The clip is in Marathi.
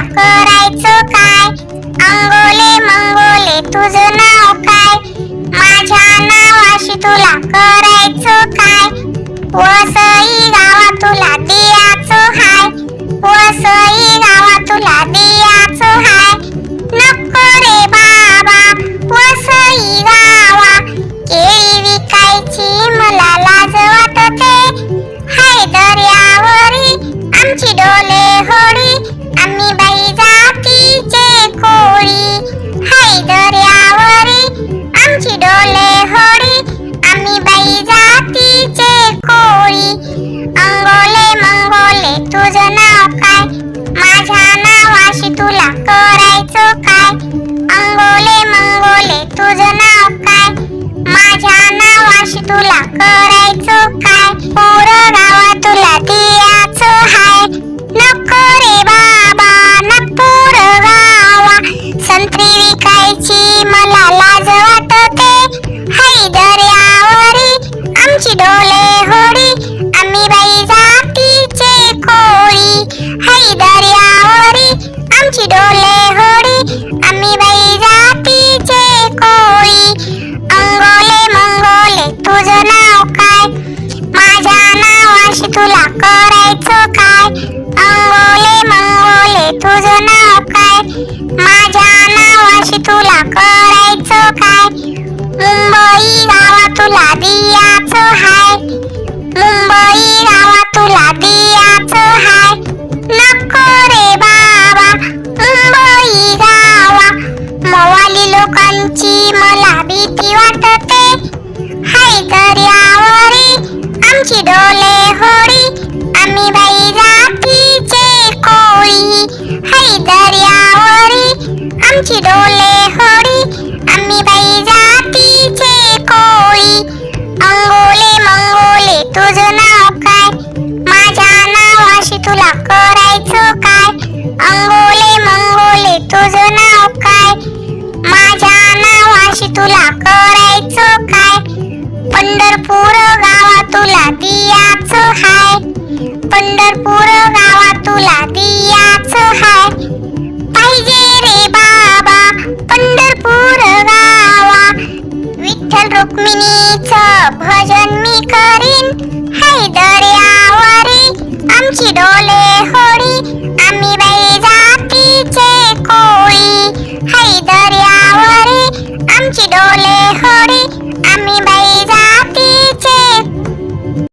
करायचं काय? अंगोले मंगोले तुझं नाव काय? माझ्या नावाशी तुला करायचं काय? वसई गावा तुला दियाचं हाय. वसई गावा तुला दियाचं हाय. नको रे बाबा वसई गावा. केळी विकायची मला लाज वाटते. हाय दर्यावरी आमची डोले होडी. आम्ही बाई जातीचे कोळी हैदर्या आमची डोले होडी आम्ही बाई जातीचे कोळी. अंगोले मंगोले तुझं नाव काय? माझ्या नावाशी तुला करायचं काय? अंगोले मंगोले तुझं नाव काय? माझ्या नावाशी तुला करायचं काय? मुंबई गावा तुला दियाचं हाय. मुंबई गावा तुला आमची डोले आम्ही बाई जातीचे कोळी हरी दर्यावरी आमची डोले होळी आम्ही बाई जातीचे कोळी. अंगोले मंगोले तुझं नाव काय? माझ्या नावाशी तुला करायचं काय? अंगोले मंगोले तुझं नाव काय? माझ्या नावाशी तुला कर हाय. पंढरपूर गावा तुला दियाच हाय. पाहिजे रे बाबा पंढरपूर गावा. विठ्ठल रुक्मिणीचं भजन मी करीन. हाय दर्यावरी आमची डोले होडी. आम्ही बाई जातीचे कोळी. हाय दर्यावरी आमची डोले होडी.